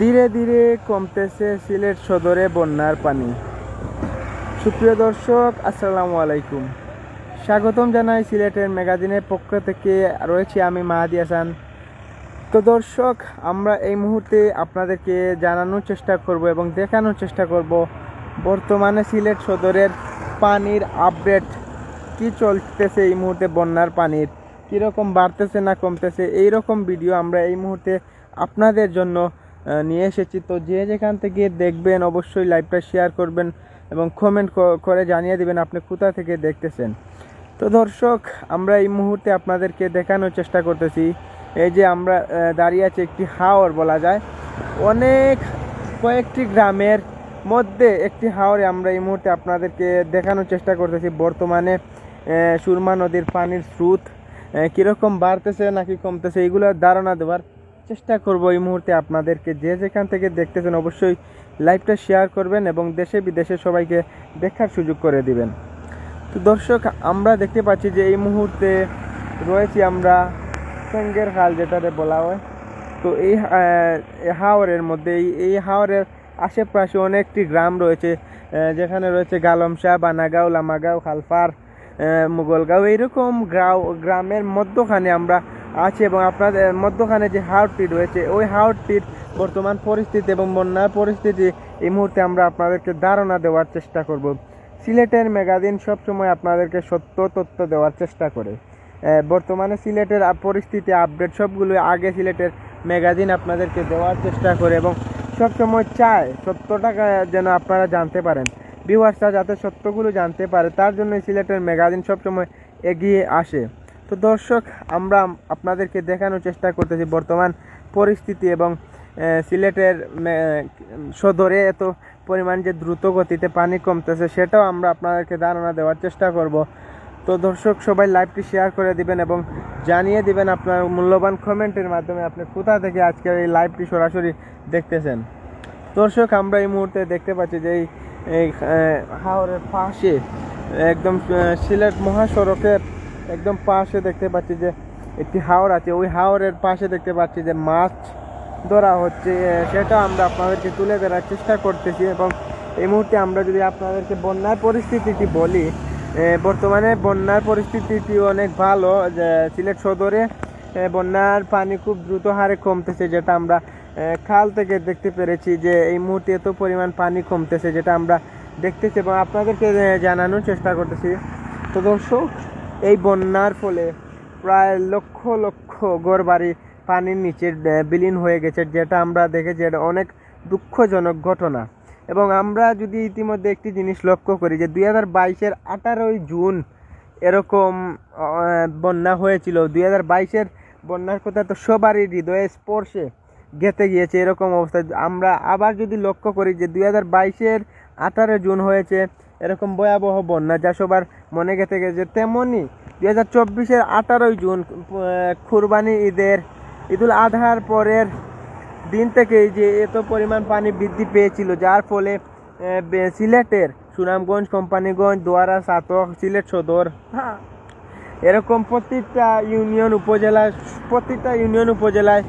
ধীরে ধীরে কমতেছে সিলেট সদরে বন্যার পানি। সুপ্রিয় দর্শক, আসসালামু আলাইকুম। স্বাগতম জানাই সিলেটের ম্যাগাজিনের পক্ষ থেকে। রয়েছি আমি মাহাদি হাসান। তো দর্শক, আমরা এই মুহূর্তে আপনাদেরকে জানানোর চেষ্টা করব এবং দেখানোর চেষ্টা করব বর্তমানে সিলেট সদরের পানির আপডেট কি চলতেছে এই মুহূর্তে বন্যার পানির, কীরকম বাড়তেছে না কমতেছে এই রকম ভিডিও আমরা এই মুহূর্তে আপনাদের জন্য নিয়ে এসেছি। তো যে যেখান থেকে দেখবেন অবশ্যই লাইভটা শেয়ার করবেন এবং কমেন্ট করে জানিয়ে দিবেন আপনি কোথা থেকে দেখতেছেন। তো দর্শক, আমরা এই মুহূর্তে আপনাদেরকে দেখানোর চেষ্টা করতেছি। এই যে আমরা দাঁড়িয়ে আছি একটি হাওর বলা যায়। অনেক কয়েকটি গ্রামের মধ্যে একটি হাওরে আমরা এই মুহূর্তে আপনাদেরকে দেখানোর চেষ্টা করতেছি। বর্তমানে সুরমা নদীর পানির স্রোত কীরকম বাড়তেছে নাকি কমতেছে এগুলোর ধারণা দেওয়ার চেষ্টা করব এই মুহূর্তে আপনাদেরকে। যে যেখান থেকে দেখতেছেন অবশ্যই লাইভটা শেয়ার করবেন এবং দেশে বিদেশে সবাইকে দেখার সুযোগ করে দিবেন। তো দর্শক আমরা দেখতে পাচ্ছি যে এই মুহূর্তে রয়েছি আমরা সেঙ্গের খাল যেটাতে বলা হয়। তো এই হাওরের মধ্যে এই হাওরের আশেপাশে অনেকটি গ্রাম রয়েছে যেখানে রয়েছে গালমশাহ বানাগাঁও লামাগাঁও খালপার আহ, মুগলগাঁও। এইরকম গ্রামের মধ্যখানে আমরা আছি এবং আপনাদের মধ্যখানে যে হাওরটি রয়েছে, ওই হাওরটির বর্তমান পরিস্থিতি এবং বন্যার পরিস্থিতি এই মুহূর্তে আমরা আপনাদেরকে ধারণা দেওয়ার চেষ্টা করব। সিলেটের ম্যাগাজিন সবসময় আপনাদেরকে সত্য তথ্য দেওয়ার চেষ্টা করে। বর্তমানে সিলেটের পরিস্থিতি আপডেট সবগুলো আগে সিলেটের ম্যাগাজিন আপনাদেরকে দেওয়ার চেষ্টা করে এবং সবসময় চায় সত্যটা যেন আপনারা জানতে পারেন। ভিউয়ার্সরা যাতে সত্যগুলো জানতে পারে, তার জন্য সিলেটের ম্যাগাজিন সবসময় এগিয়ে আসে। তো দর্শক, আমরা আপনাদেরকে দেখানোর চেষ্টা করতেছি বর্তমান পরিস্থিতি এবং সিলেটের সদরে এত পরিমাণ যে দ্রুত গতিতে পানি কমতেছে, সেটাও আমরা আপনাদেরকে ধারণা দেওয়ার চেষ্টা করব। তো দর্শক, সবাই লাইভটি শেয়ার করে দিবেন এবং জানিয়ে দিবেন আপনার মূল্যবান কমেন্টের মাধ্যমে আপনি কোথা থেকে আজকের এই লাইভটি সরাসরি দেখতেছেন। দর্শক, আমরা এই মুহূর্তে দেখতে পাচ্ছি যে এই হাওরের পাশে একদম সিলেট মহাসড়কের একদম পাশে দেখতে পাচ্ছি যে একটি হাওর আছে। ওই হাওরের পাশে দেখতে পাচ্ছি যে মাছ ধরা হচ্ছে। সেটা আমরা আপনাদেরকে তুলে ধরার চেষ্টা করতেছি এবং এই মুহূর্তে আমরা যদি আপনাদেরকে বন্যার পরিস্থিতিটি বলি বর্তমানে বন্যার পরিস্থিতিটি অনেক ভালো। যে, সিলেট সদরে বন্যার পানি খুব দ্রুত হারে কমতেছে, যেটা আমরা খাল থেকে দেখতে পেরেছি যে এই মুহূর্তে এত পরিমাণ পানি কমতেছে, যেটা আমরা দেখতেছি এবং আপনাদেরকে জানানোর চেষ্টা করতেছি। তো দর্শক এই বন্যার ফলে প্রায় লক্ষ লক্ষ ঘরবাড়ি পানির নিচে বিলীন হয়ে গেছে, যেটা আমরা দেখেছি এটা অনেক দুঃখজনক ঘটনা। এবং আমরা যদি ইতিমধ্যে একটি জিনিস লক্ষ্য করি যে দুই হাজার বাইশের আঠারোই জুন এরকম বন্যা হয়েছিল। দুই হাজার বাইশের বন্যার কথা তো সবারই হৃদয়ে স্পর্শে গেতে গিয়েছে এরকম অবস্থা। আমরা আবার যদি লক্ষ্য করি যে দুই হাজার বাইশের আঠারো জুন হয়েছে এরকম ভয়াবহ বন্যা, যা সবার মনে গেতে গেছে তেমনই দুই হাজার চব্বিশের আঠারোই জুন কুরবানি ঈদের ঈদুল আধার পরের দিন থেকেই যে এত পরিমাণ পানি বৃদ্ধি পেয়েছিল যার ফলে সিলেটের সুনামগঞ্জ কোম্পানিগঞ্জ দোয়ারা সাতক সিলেট সদর এরকম প্রতিটা ইউনিয়ন উপজেলায় প্রতিটা ইউনিয়ন উপজেলায়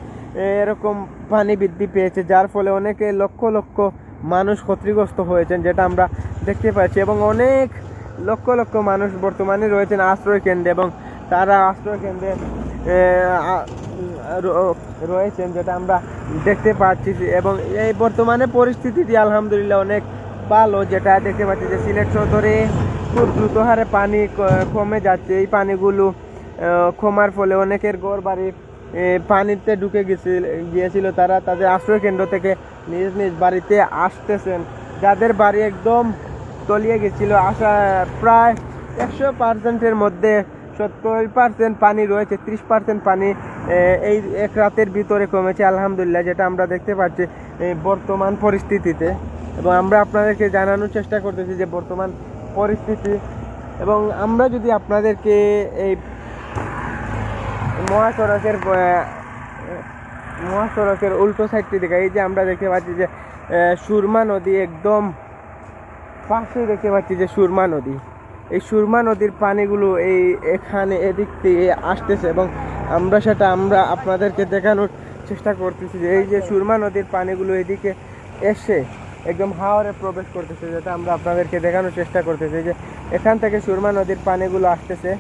এরকম পানি বৃদ্ধি পেয়েছে যার ফলে অনেকে লক্ষ লক্ষ মানুষ ক্ষতিগ্রস্ত হয়েছেন যেটা আমরা দেখতে পাচ্ছি এবং অনেক লক্ষ লক্ষ মানুষ বর্তমানে রয়েছেন আশ্রয় কেন্দ্রে এবং তারা আশ্রয় কেন্দ্রে রয়েছেন যেটা আমরা দেখতে পাচ্ছি এবং এই বর্তমানে পরিস্থিতিটি আলহামদুলিল্লাহ অনেক ভালো, যেটা দেখতে পাচ্ছি যে সিলেট সদরে খুব দ্রুত হারে পানি কমে যাচ্ছে। এই পানিগুলো কমার ফলে অনেকের ঘর বাড়ি পানিতে ঢুকে গেছিল গিয়েছিল তারা তাদের আশ্রয় কেন্দ্র থেকে নিজ নিজ বাড়িতে আসতেছেন। যাদের বাড়ি একদম তলিয়ে গেছিল। আসা প্রায় একশো পার্সেন্টের মধ্যে সত্তর পার্সেন্ট পানি রয়েছে, ত্রিশ পার্সেন্ট পানি এই এক রাতের ভিতরে কমেছে। আলহামদুলিল্লাহ, যেটা আমরা দেখতে পাচ্ছি বর্তমান পরিস্থিতিতে। এবং আমরা আপনাদেরকে জানানোর চেষ্টা করতেছি যে বর্তমান পরিস্থিতি। এবং আমরা যদি আপনাদেরকে এই মহাসড়কের মহাসড়কের উল্টো সাইডটি দেখাই, এই যে আমরা দেখতে পাচ্ছি যে সুরমা নদী একদম পাশে দেখতে পাচ্ছি যে সুরমা নদী। এই সুরমা নদীর পানিগুলো এই এখানে এদিক থেকে আসতেছে এবং আমরা সেটা আমরা আপনাদেরকে দেখানোর চেষ্টা করতেছি যে এই যে সুরমা নদীর পানিগুলো এদিকে এসে একদম হাওরে প্রবেশ করতেছে যেটা আমরা আপনাদেরকে দেখানোর চেষ্টা করতেছি যে এখান থেকে সুরমা নদীর পানিগুলো আসতেছে।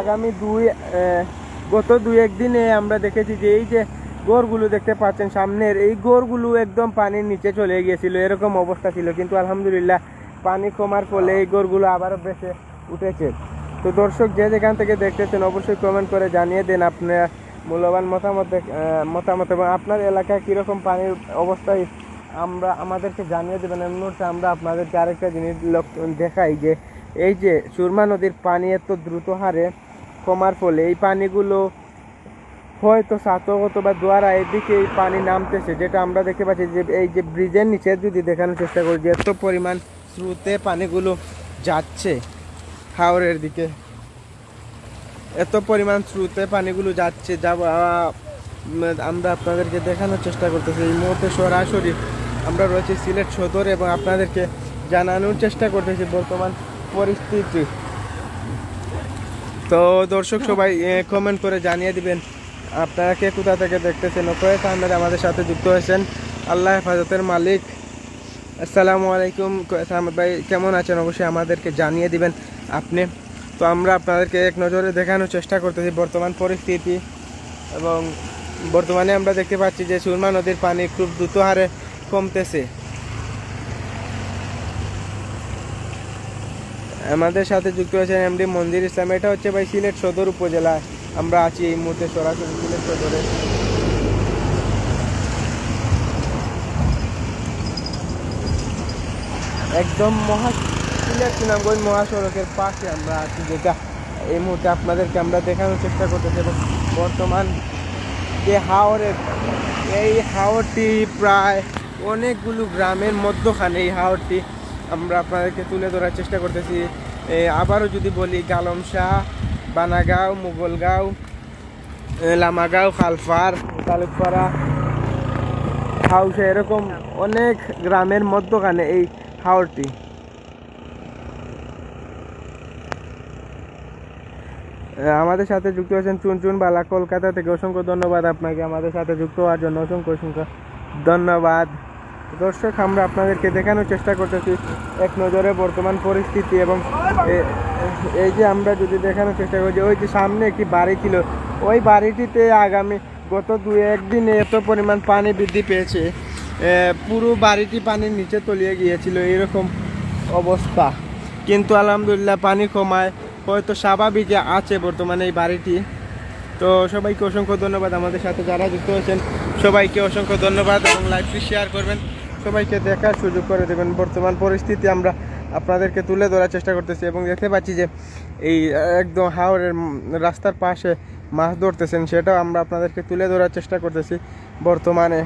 আগামী দুই গত দুই একদিনে আমরা দেখেছি যে এই যে গোরগুলো দেখতে পাচ্ছেন সামনের। এই গোরগুলো একদম পানির নিচে চলে গিয়েছিল, এরকম অবস্থা ছিল। কিন্তু আলহামদুলিল্লাহ পানি কমার ফলে এই গোরগুলো আবারও বেঁচে উঠেছে। তো দর্শক, যে যেখান থেকে দেখতেছেন অবশ্যই কমেন্ট করে জানিয়ে দেন আপনার মূল্যবান মতামত মতামত এবং আপনার এলাকায় কীরকম পানির অবস্থায় আমরা আমাদেরকে জানিয়ে দেবেন। এর মুহূর্তে আমরা আপনাদেরকে আরেকটা জিনিস দেখাই যে, এই যে সুরমা নদীর পানি এত দ্রুত হারে কমার ফলে এই পানিগুলো হয়তো সাতগত বা দোয়ারা এদিকে এই পানি নামতেছে, যেটা আমরা দেখতে পাচ্ছি যে এই যে ব্রিজের নিচে যদি দেখানোর চেষ্টা করি যে এত পরিমাণ স্রোতে পানিগুলো যাচ্ছে হাওরের দিকে। এত পরিমাণ স্রোতে পানিগুলো যাচ্ছে, যা আমরা আপনাদেরকে দেখানোর চেষ্টা করতেছি। এই মুহূর্তে সরাসরি আমরা রয়েছি সিলেট সদর এবং আপনাদেরকে জানানোর চেষ্টা করতেছি বর্তমান পরিস্থিতি। তো দর্শক সবাই কমেন্ট করে জানিয়ে দিবেন আপনারা কে কোথা থেকে দেখতেছেন? ওকয়েস আহমেদ আমাদের সাথে যুক্ত হয়েছেন। আল্লাহ হেফাজতের মালিক। আসসালামু আলাইকুম কয়েস আহমেদ ভাই, কেমন আছেন? অবশ্যই আমাদেরকে জানিয়ে দিবেন আপনি। তো আমরা আপনাদেরকে এক নজরে দেখানোর চেষ্টা করতেছি বর্তমান পরিস্থিতি এবং বর্তমানে আমরা দেখতে পাচ্ছি যে সুরমা নদীর পানি খুব দ্রুত হারে কমতেছে। আমাদের সাথে যুক্ত হয়েছেন এমডি মন্দির ইসলাম। এটা হচ্ছে ভাই সিলেট সদর উপজেলা। আমরা আছি এই মুহূর্তে সরাসরি সিলেট সদরে। একদম মহা সিলেট সুনামগঞ্জ মহাসড়কের পাশে আমরা আছি, যেটা এই মুহূর্তে আপনাদেরকে আমরা দেখানোর চেষ্টা করতেছি এবং বর্তমান যে হাওরের এই হাওরটি প্রায় অনেকগুলো গ্রামের মধ্যখানে এই হাওরটি আমরা আপনাদেরকে তুলে ধরার চেষ্টা করতেছি। আবারও যদি বলি গালমশাহ বানাগাঁও, মুগলগাঁও লামাগাঁও, খালফার, তালুকপাড়া। হাউসে এরকম অনেক গ্রামের মধ্যখানে এই হাওরটি। আমাদের সাথে যুক্ত হয়েছেন চুন চুন বালা, কলকাতা থেকে। অসংখ্য ধন্যবাদ আপনাকে আমাদের সাথে যুক্ত হওয়ার জন্য। অসংখ্য অসংখ্য ধন্যবাদ। দর্শক, আমরা আপনাদেরকে দেখানোর চেষ্টা করতেছি এক নজরে বর্তমান পরিস্থিতি এবং এই যে আমরা যদি দেখানোর চেষ্টা করি যে ওই যে সামনে একটি বাড়ি ছিল, ওই বাড়িটিতে আগামী গত দু একদিনে এত পরিমাণ পানি বৃদ্ধি পেয়েছে। পুরো বাড়িটি পানির নিচে তলিয়ে গিয়েছিল, এরকম অবস্থা। কিন্তু আলহামদুলিল্লাহ পানি কমায়, হয়তো স্বাভাবিক আছে বর্তমানে এই বাড়িটি। তো সবাইকে অসংখ্য ধন্যবাদ আমাদের সাথে যারা যুক্ত হয়েছেন, সবাইকে অসংখ্য ধন্যবাদ এবং লাইভটি শেয়ার করবেন। সবাইকে দেখার সুযোগ করে দেবেন। বর্তমান পরিস্থিতি আমরা আপনাদেরকে তুলে ধরার চেষ্টা করতেছি এবং দেখতে পাচ্ছি যে এই একদম হাওরের উম রাস্তার পাশে মাছ ধরতেছেন, সেটাও আমরা আপনাদেরকে তুলে ধরার চেষ্টা করতেছি। বর্তমানে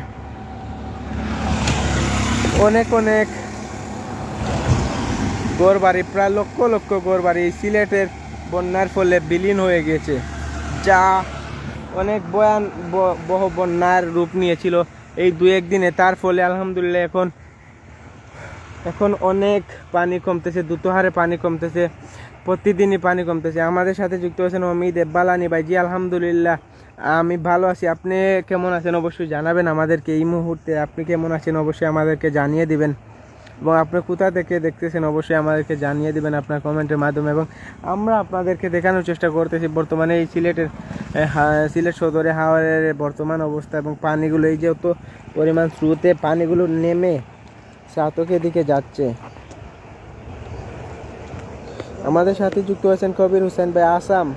অনেক অনেক গোরবাড়ি, প্রায় লক্ষ লক্ষ গোরবাড়ি এই সিলেটের বন্যার ফলে বিলীন হয়ে গিয়েছে। যা অনেক বয়ান বহ, বন্যার রূপ নিয়েছিল। এই দু একদিনে, তার ফলে আলহামদুলিল্লাহ এখন এখন অনেক পানি কমতেছে, দ্রুত হারে পানি কমতেছে, প্রতিদিনই পানি কমতেছে। আমাদের সাথে যুক্ত হয়েছেন অমিত বালানি ভাই। জি, আলহামদুলিল্লাহ, আমি ভালো আছি। আপনি কেমন আছেন অবশ্যই জানাবেন আমাদেরকে এই মুহূর্তে। আপনি কেমন আছেন অবশ্যই আমাদেরকে জানিয়ে দিবেন। এবং আপনি কোথা থেকে দেখতেছেন অবশ্যই আমাদেরকে জানিয়ে দিবেন আপনার কমেন্টের মাধ্যমে। এবং আমরা আপনাদেরকে দেখানোর চেষ্টা করতেছি বর্তমানে এই সিলেটের সিলেট সদরে হাওয়ারের বর্তমান অবস্থা এবং পানিগুলো, এই যে পরিমাণ স্রোতে পানিগুলো নেমে সাতকের দিকে যাচ্ছে। আমাদের সাথে যুক্ত হয়েছেন কবির হোসেন ভাই, আসাম।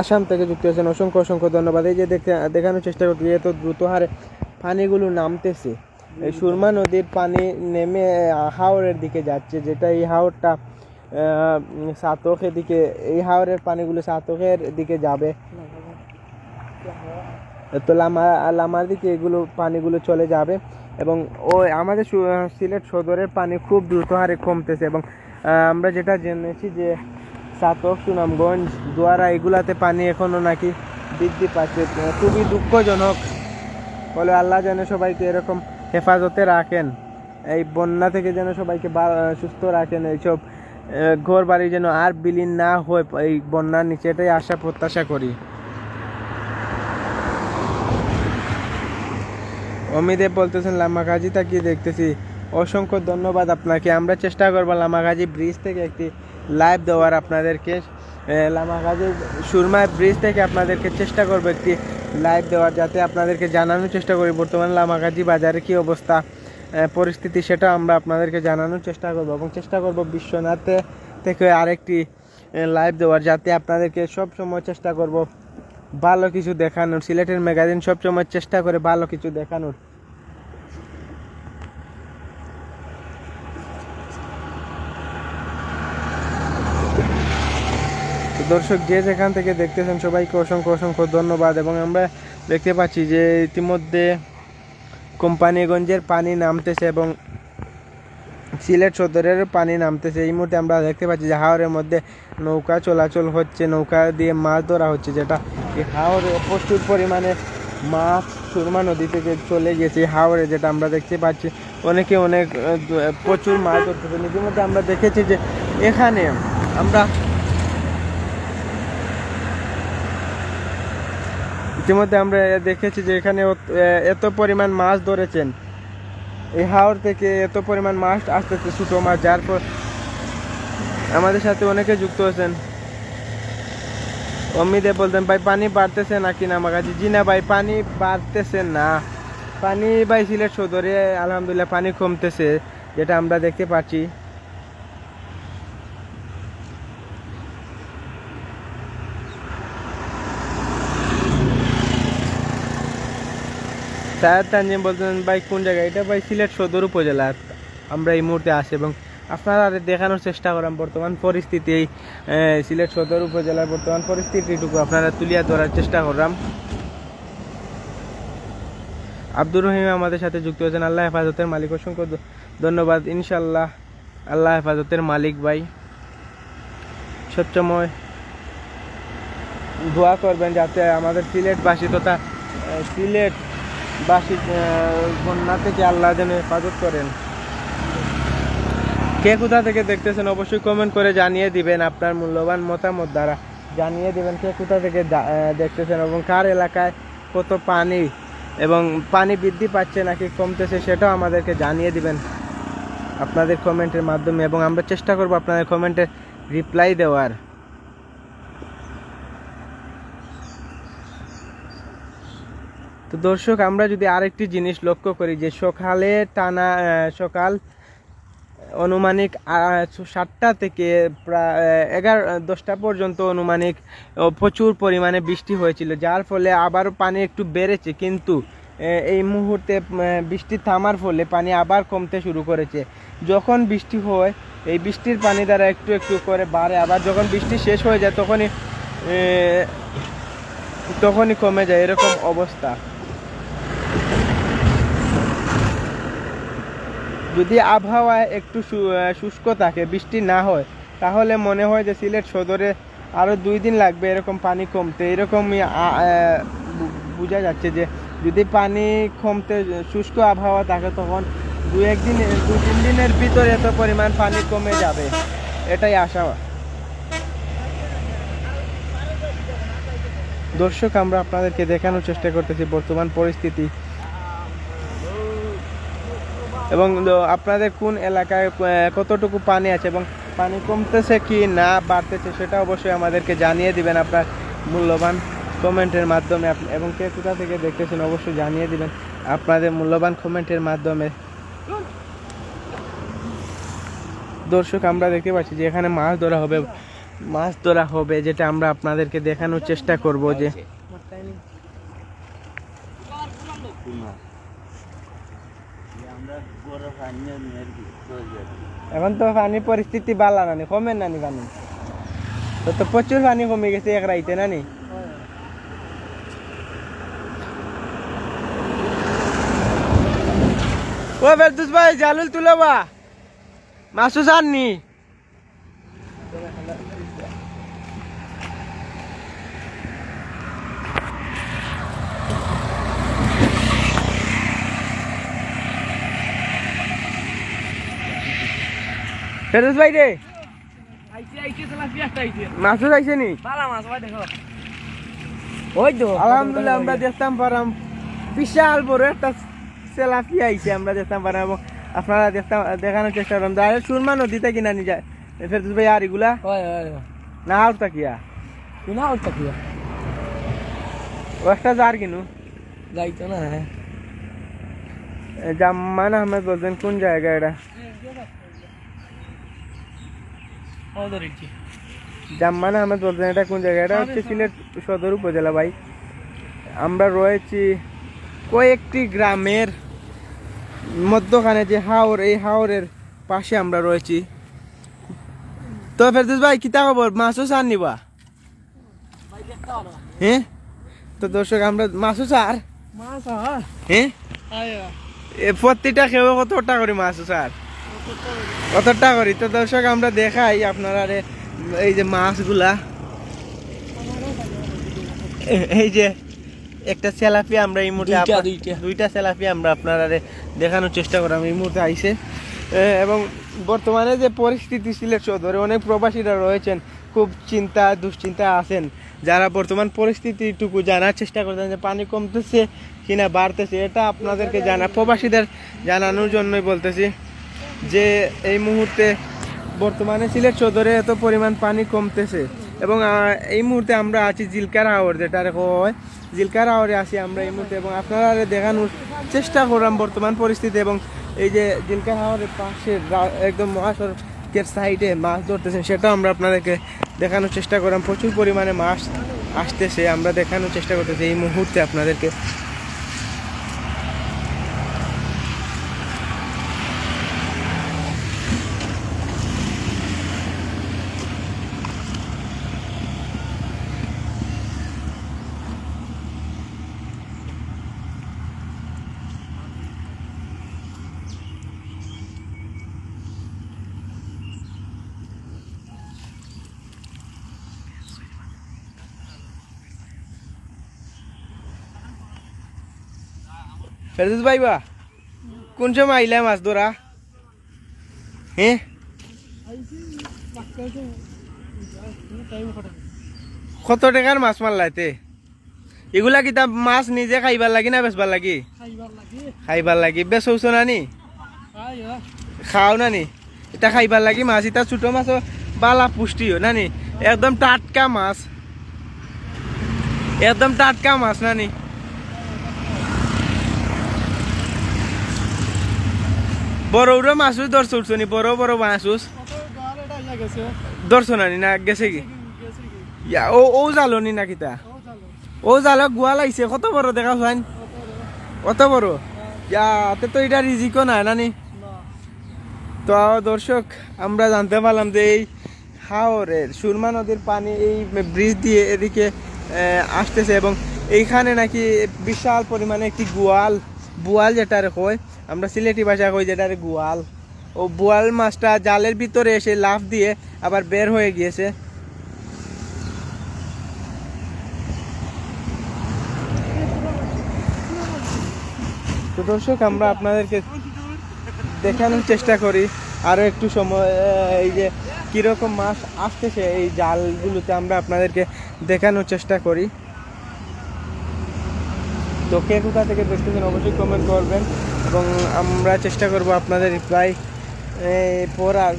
আসাম থেকে যুক্ত হয়েছেন অসংখ্য অসংখ্য ধন্যবাদ। এই যে দেখানোর চেষ্টা করছি এত দ্রুত হারে পানিগুলো নামতেছে। এই সুরমা নদীর পানি নেমে হাওরের দিকে যাচ্ছে, যেটা এই হাওরটা সাতকের দিকে, এই হাওরের পানিগুলো সাতকের দিকে যাবে। তো লামা, লামার দিকে এগুলো পানিগুলো চলে যাবে এবং ওই আমাদের সিলেট সদরের পানি খুব দ্রুত হারে কমতেছে এবং আমরা যেটা জেনেছি যে সাতক সুনামগঞ্জ, দুয়ারা এগুলাতে পানি এখনও নাকি বৃদ্ধি পাচ্ছে। খুবই দুঃখজনক। বলে আল্লাহ যেন সবাইকে এরকম হেফাজতে রাখেন। এই বন্যা থেকে যেন সবাইকে সুস্থ রাখেন এইসব। ঘর বাড়ি যেন আর বিলীন না হয় এই বন্যার নিচে এটাই আশা প্রত্যাশা করি। অমিদেব বলতেছেন, লামাগাজি তাকিয়ে দেখতেছি। অসংখ্য ধন্যবাদ আপনাকে। আমরা চেষ্টা করব লামাগাজি ব্রিজ থেকে একটি লাইভ দেওয়ার আপনাদেরকে। লামাগাজি সুরমা ব্রিজ থেকে আপনাদেরকে চেষ্টা করব একটি লাইভ দেওয়ার, যাতে আপনাদেরকে জানানোর চেষ্টা করি। বর্তমানে লামাগাজি বাজারে কি অবস্থা? পরিস্থিতি সেটা আমরা আপনাদেরকে জানানোর চেষ্টা করব এবং চেষ্টা করব বিশ্বনাথে থেকে আরেকটি লাইভ দেওয়ার যাতে আপনাদেরকে সব সময় চেষ্টা করব ভালো কিছু দেখানোর, সিলেটের ম্যাগাজিন সবসময় চেষ্টা করে ভালো কিছু দেখানোর। দর্শক, যে যেখান থেকে দেখতেছেন সবাইকে অসংখ্য অসংখ্য ধন্যবাদ এবং আমরা দেখতে পাচ্ছি যে ইতিমধ্যে কোম্পানিগঞ্জের পানি নামতেছে এবং সিলেট সদরের পানি নামতেছে। এই মুহূর্তে আমরা দেখতে পাচ্ছি যে হাওরের মধ্যে নৌকা চলাচল হচ্ছে, নৌকা দিয়ে মাছ ধরা হচ্ছে, যেটা এই হাওরে প্রচুর পরিমাণে মাছ সুরমা নদী থেকে চলে গেছে হাওরে, যেটা আমরা দেখতে পাচ্ছি। অনেকে অনেক প্রচুর মাছ ধরতেছে। ইতিমধ্যে আমরা দেখেছি যে এখানে আমরা ইতিমধ্যে আমরা দেখেছি যে এখানে এত পরিমাণ মাছ ধরেছেন। এই হাওর থেকে এত পরিমাণ মাছ আসতেছে ছোটো মাছ, যার পর আমাদের সাথে অনেকে যুক্ত হয়েছেন অমিদে বলতেন, ভাই, পানি বাড়তেছে না আমার কাছে? জি না ভাই, পানি বাড়তেছে না। পানি ভাই, সিলেট সদরে আলহামদুলিল্লাহ পানি কমতেছে, যেটা আমরা দেখতে পাচ্ছি। সায়াদ তানজিম বলতেন ভাই কোন জায়গায়? এটা ভাই সিলেট সদর উপজেলা। আমরা এই মুহূর্তে আছি এবং আপনারা দেখানোর চেষ্টা করাম বর্তমান পরিস্থিতি। এই সিলেট সদর উপজেলার বর্তমান পরিস্থিতিটুকু আপনারা তুলিয়া ধরার চেষ্টা করলাম। আব্দুর রহিম আমাদের সাথে যুক্ত হয়েছেন। আল্লাহ হেফাজতের মালিক। অসংখ্য ধন্যবাদ। ইনশাল্লাহ আল্লাহ হেফাজতের মালিক ভাই। সবসময় দোয়া করবেন যাতে আমাদের সিলেটবাসী তথা আহ, আহ, বন্যা থেকে আল্লাহ যেন হেফাজত করেন। কে কোথা থেকে দেখতেছেন অবশ্যই কমেন্ট করে জানিয়ে দিবেন আপনার মূল্যবান মতামত দ্বারা। জানিয়ে দিবেন কে কোথা থেকে দেখতেছেন এবং কার এলাকায় কত পানি এবং পানি বৃদ্ধি পাচ্ছে নাকি কমতেছে সেটাও আমাদেরকে জানিয়ে দিবেন আপনাদের কমেন্টের মাধ্যমে এবং আমরা চেষ্টা করব আপনাদের কমেন্টের রিপ্লাই দেওয়ার। তো দর্শক, আমরা যদি আরেকটি জিনিস লক্ষ্য করি যে সকালে টানা সকাল অনুমানিক সাতটা থেকে প্রায় এগারো, দশটা পর্যন্ত অনুমানিক প্রচুর পরিমাণে বৃষ্টি হয়েছিল, যার ফলে আবারও পানি একটু বেড়েছে, কিন্তু এই মুহূর্তে বৃষ্টি থামার ফলে পানি আবার কমতে শুরু করেছে। যখন বৃষ্টি হয়, এই বৃষ্টির পানি দ্বারা একটু একটু করে বাড়ে, আবার যখন বৃষ্টি শেষ হয়ে যায়, তখনই তখনই কমে যায়, এরকম অবস্থা। যদি আবহাওয়া একটু শুষ্ক থাকে, বৃষ্টি না হয়, তাহলে মনে হয় যে সিলেট সদরে আরও দুই দিন লাগবে এরকম পানি কমতে। এরকমই বোঝা যাচ্ছে যে যদি পানি কমতে, শুষ্ক আবহাওয়া থাকে, তখন দু একদিন দু তিন দিনের ভিতরে এত পরিমাণ পানি কমে যাবে। এটাই আশা। দর্শক, আমরা আপনাদেরকে দেখানোর চেষ্টা করতেছি বর্তমান পরিস্থিতি। এবং আপনাদের কোন এলাকায় কতটুকু পানি আছে এবং পানি কমতেছে কি না, বাড়তেছে সেটা অবশ্যই আমাদেরকে জানিয়ে দিবেন, আপনার মূল্যবান কমেন্টের মাধ্যমে এবং কে কোথা থেকে দেখতেছেন অবশ্যই জানিয়ে দিবেন, আপনাদের মূল্যবান কমেন্টের মাধ্যমে। দর্শক, আমরা দেখতে পাচ্ছি যে এখানে মাছ ধরা হবে, মাছ ধরা হবে, যেটা আমরা আপনাদেরকে দেখানোর চেষ্টা করব যে এখন তো পানি পরিস্থিতি বালা নানি, কমে নানি পানি। তো তো প্রচুর পানি কমে গেছে এক রাইতে নানি। ও বেরদুস ভাই, জালুল তুলবা। মাসুস আননি। ফেরদুস ভাই রে। মাছও যাইছে নি? ওই তো আলহামদুলিল্লাহ আমরা দেখতাম পারাম। বিশাল বড় একটা সেলাফি আইছে আমরা দেখতাম পারাম। এবং আপনারা দেখতাম দেখানোর চেষ্টা করলাম যারা সুরমা নদীতে কিনা নি যায়। ফেরদুস ভাই আর এগুলা? হয় হয় না আর তাকিয়া কিনা ওটা কি ও একটা জার কিনু। যাইতো না এ, জাম্মান আহমেদ বলছেন কোন জায়গা এটা? ওদের ইচ্ছি জাম্মান আহমেদ বলছেন এটা কোন জায়গা? এটা হচ্ছে সিলেট সদর উপজেলা ভাই। আমরা রয়েছি কয়েকটি গ্রামের মধ্যখানে যে হাওর এই হাওরের পাশে আমরা রয়েছি। তো ফেরদুস ভাই কিতা খবর? মাছও সার নিবা? হ্যাঁ? তো দর্শক আমরা মাছও সার মাছ হ্যাঁ? হ্যাঁ এ প্রতিটা খেয়ে কতটা করি মাছও সার কতটা করি। তো দর্শক আমরা দেখাই আপনারা এই যে মাছগুলা। এই যে একটা সেলাফি আমরা এই মুহূর্তে দুইটা, সেলাফি আমরা আপনারা দেখানোর চেষ্টা করলাম এই মুহূর্তে আইসে। এবং বর্তমানে যে পরিস্থিতি সিলেট সদরে অনেক প্রবাসীরা রয়েছেন খুব চিন্তা দুশ্চিন্তা আছেন। যারা বর্তমান পরিস্থিতিটুকু জানার চেষ্টা করছেন যে পানি কমতেছে কিনা বাড়তেছে এটা আপনাদেরকে জানা প্রবাসীদের জানানোর জন্যই বলতেছি। যে এই মুহূর্তে বর্তমানে সিলেট সদরে এত পরিমাণ পানি কমতেছে। এবং এই মুহূর্তে আমরা আছি জিলকার হাওর, যেটা হয়, জিলকার হাওরে আছি আমরা এই মুহূর্তে। এবং আপনারা দেখানোর চেষ্টা করলাম বর্তমান পরিস্থিতি এবং এই যে জিলকার হাওরের পাশে একদম মহাসড়কের সাইডে মাছ ধরতেছেন, সেটাও আমরা আপনাদেরকে দেখানোর চেষ্টা করলাম। প্রচুর পরিমাণে মাছ আসতেছে, আমরা দেখানোর চেষ্টা করতেছি এই মুহূর্তে আপনাদেরকে। ফেরদুস ভাই বা কোন সময় আইলে মাছ ধরা? হ্যাঁ কত টাকার মাছ মারলাইতে এগুলা কিতা মাছ নিজে খাইবার লাগি না বেচবার লাগি? খাইবার লাগি। বেচৌছ না নি? খাও না এটা খাইবার লাগি মাছ। এটা ছোট মাছ বালা পুষ্টিও, না নি? একদম টাটকা মাছ। একদম টাটকা মাছ, না নি? বড় উড়ো মাছুস ধরছ উঠছো নি বড় বড় মাছুস। ধরছ না নি গেছে কি? ইয়া, ও ও জালো নি না কিতা? ও জালো গুয়া লাগছে কত বড় দেখা ফাইন কত বড়? ইয়াতে তো এটা রিজিকও নাই নানি। তো দর্শক আমরা জানতে পারলাম যে এই হাওরের সুরমা নদীর পানি এই ব্রিজ দিয়ে এদিকে আসতেছে এবং এইখানে নাকি বিশাল পরিমাণে একটি গোয়াল বোয়াল যেটার হয় আমরা সিলেটি ভাষা কই যেটার গোয়াল। ও বোয়াল মাছটা জালের ভিতরে এসে লাফ দিয়ে আবার বের হয়ে গিয়েছে। তো দর্শক, আমরা আপনাদেরকে দেখানোর চেষ্টা করি। আরও একটু সময়, এই যে কীরকম মাছ আসতেছে এই জালগুলোতে আমরা আপনাদেরকে দেখানোর চেষ্টা করি। তো কে কোথা থেকে দেখতেছেন অবশ্যই কমেন্ট করবেন এবং আমরা চেষ্টা করব আপনাদের রিপ্লাই পড়ার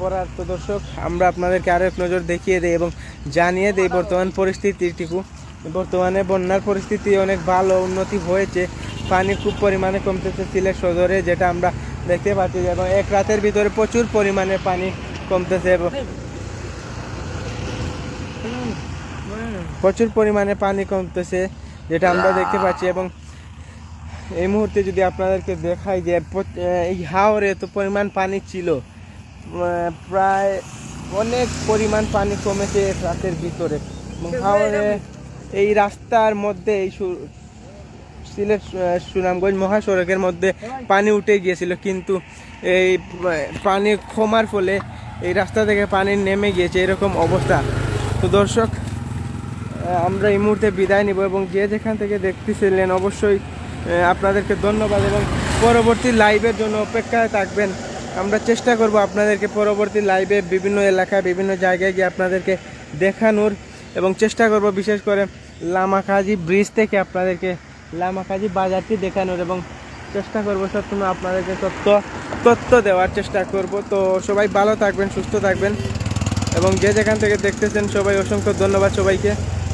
পড়ার। তো দর্শক, আমরা আপনাদেরকে আরও এক নজর দেখিয়ে দিই এবং জানিয়ে দিই, বর্তমান পরিস্থিতিটুকু বর্তমানে বন্যার পরিস্থিতি অনেক ভালো, উন্নতি হয়েছে। পানি খুব পরিমাণে কমতেছে সিলেট সদরে, যেটা আমরা দেখতে পাচ্ছি। এবং এক রাতের ভিতরে প্রচুর পরিমাণে পানি কমতেছে এবং প্রচুর পরিমাণে পানি কমতেছে। যেটা আমরা দেখতে পাচ্ছি এবং এই মুহূর্তে যদি আপনাদেরকে দেখাই যে এই হাওরে এত পরিমাণ পানি ছিল প্রায় অনেক পরিমাণ পানি কমেছে রাতের ভিতরে। এবং হাওরে এই রাস্তার মধ্যে এই সিলেট সুনামগঞ্জ মহাসড়কের মধ্যে পানি উঠে গিয়েছিল কিন্তু এই পানি কমার ফলে এই রাস্তা থেকে পানি নেমে গিয়েছে এরকম অবস্থা। তো দর্শক আমরা এই মুহূর্তে বিদায় নিব এবং যে যেখান থেকে দেখতেছিলেন অবশ্যই আপনাদেরকে ধন্যবাদ এবং পরবর্তী লাইভের জন্য অপেক্ষায় থাকবেন। আমরা চেষ্টা করব আপনাদেরকে পরবর্তী লাইভে বিভিন্ন এলাকায়, বিভিন্ন জায়গায় গিয়ে আপনাদেরকে দেখানোর এবং চেষ্টা করব বিশেষ করে লামাকাজি ব্রিজ থেকে আপনাদেরকে লামাকাজি বাজারটি দেখানোর এবং চেষ্টা করব সবসময় আপনাদেরকে তথ্য তথ্য দেওয়ার চেষ্টা করব। তো সবাই ভালো থাকবেন, সুস্থ থাকবেন এবং যে যেখান থেকে দেখতেছেন সবাই অসংখ্য ধন্যবাদ সবাইকে।